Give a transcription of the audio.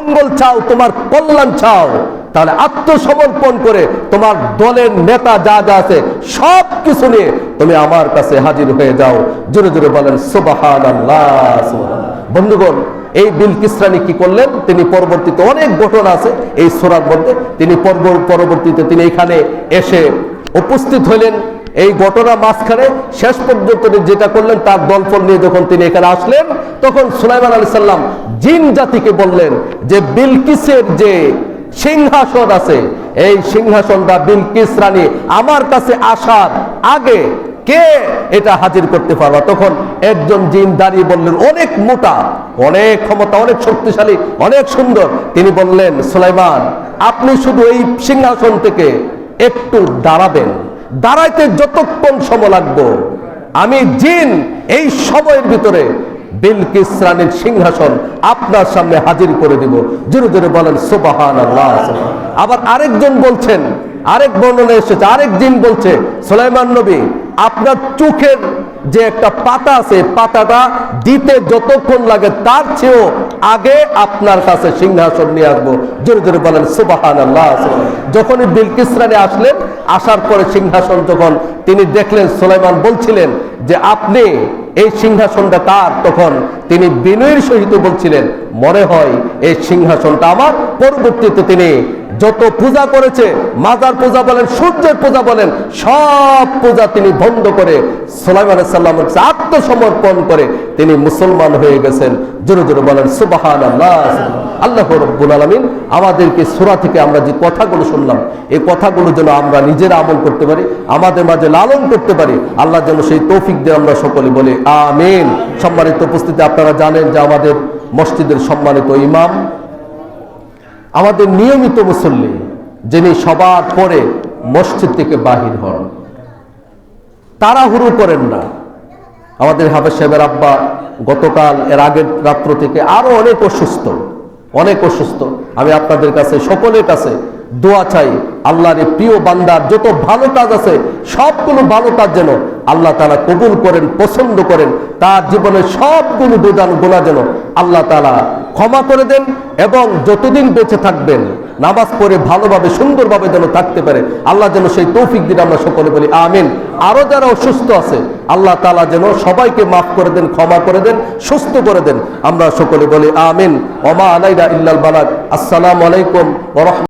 মঙ্গল চাও, তোমার কল্যাণ চাও, তাহলে আত্মসমর্পণ করে তোমার দলের নেতা যা যা আছে, সব কিছু নিয়ে তুমি আমার কাছে হাজির হয়ে যাও। জোরে জোরে বলেন সুবাহান বন্ধুগণ, এই বিল কিসরানি কি করলেন? তিনি পরবর্তীতে অনেক ঘটনা আছে এই সোরার মধ্যে। তিনি পরব- পরবর্তীতে তিনি এখানে এসে উপস্থিত হলেন। এই ঘটনা মাঝখানে শেষ পর্যন্ত যেটা করলেন, তার দলফল নিয়ে যখন তিনি এখানে আসলেন, তখন সুলাইমান আলী সাল্লাম জিন জাতিকে বললেন যে বিলকিসের যে সিংহাসন আছে, এই সিংহাসনটা বিলকিস রানী আমার কাছে আসার আগে কে এটা হাজির করতে পারবা? তখন একজন জিন দাঁড়িয়ে বললেন, অনেক মোটা, অনেক ক্ষমতা, অনেক শক্তিশালী, অনেক সুন্দর। তিনি বললেন, সুলাইমান, আপনি শুধু এই সিংহাসন থেকে একটু দাঁড়াবেন। দাঁড়াইতে যতক্ষণ সময় লাগবো, আমি জিন এই সময়ের ভিতরে বিলকিস রানীর সিংহাসন আপনার সামনে হাজির করে দিব। জোরে জোরে বলেন সুবাহান আবার আরেকজন বলছেন, আরেক বর্ণনা এসেছে, আরেক জিন বলছে, সুলাইমান নবী, আপনার চোখের যে একটা পাতা আছে, পাতাটা দিতে যতক্ষণ লাগে তার চেয়েও আগে আপনার কাছে সিংহাসন নিয়ে আসব। জোরে জোরে বলেন সুবাহান আল্লাহ যখনই বিলকিস রানী আসলেন, আসার পরে সিংহাসন যখন তিনি দেখলেন, সুলাইমান বলছিলেন যে আপনি এই সিংহাসনটা তার। তখন তিনি বিনয়ের সহিত বলছিলেন, মনে হয় এই সিংহাসনটা আমার। পরবর্তীতে তিনি যত পূজা করেছে, মাজার পূজা বলেন, সূর্যের পূজা বলেন, সব পূজা তিনি বন্ধ করে সোলাইমান সাল্লামের কাছে আত্মসমর্পণ করে তিনি মুসলমান হয়ে গেছেন। জোরে জোরে বলেন সুবাহান আল্লাহ আল্লাহ রব্বুল আলমিন, আমাদেরকে সুরা থেকে আমরা যে কথাগুলো শুনলাম, এই কথাগুলো যেন আমরা নিজেরা আমল করতে পারি, আমাদের মাঝে লালন করতে পারি, আল্লাহ যেন সেই তৌফিক দিয়ে আমরা সকলে বলি, আমিন। সম্মানিত উপস্থিতি, আপনারা জানেন যে আমাদের মসজিদের সম্মানিত ইমাম আমাদের নিয়মিত মুসল্লি যিনি সবার পরে মসজিদ থেকে বাহির হন, তাড়াহুড়ো করেন না। আমাদের হাফেজ সাহেবের আব্বা গতকাল এর আগের রাত্র থেকে আরও অনেক অসুস্থ অনেক অসুস্থ। আমি আপনাদের কাছে, সকলের কাছে দোয়া চাই, আল্লাহর প্রিয় বান্দার যত ভালো কাজ আছে, সবগুলো ভালো কাজ যেন আল্লাহ তারা কবুল করেন, পছন্দ করেন, তার জীবনের সবগুলো দুদান গোনা যেন আল্লাহ তালা ক্ষমা করে দেন এবং যতদিন বেঁচে থাকবেন, নামাজ পড়ে ভালোভাবে, সুন্দরভাবে যেন থাকতে পারে, আল্লাহ যেন সেই তৌফিক দিন আমরা সকলে বলি আমিন। আরও যারা অসুস্থ আছে, আল্লাহ তালা যেন সবাইকে মাফ করে দেন, ক্ষমা করে দেন, সুস্থ করে দেন, আমরা সকলে বলি আমিন। ওমা আলাইরা ইল্লাল বালাক আসসালামু আলাইকুম রাহমাতুল্লাহ।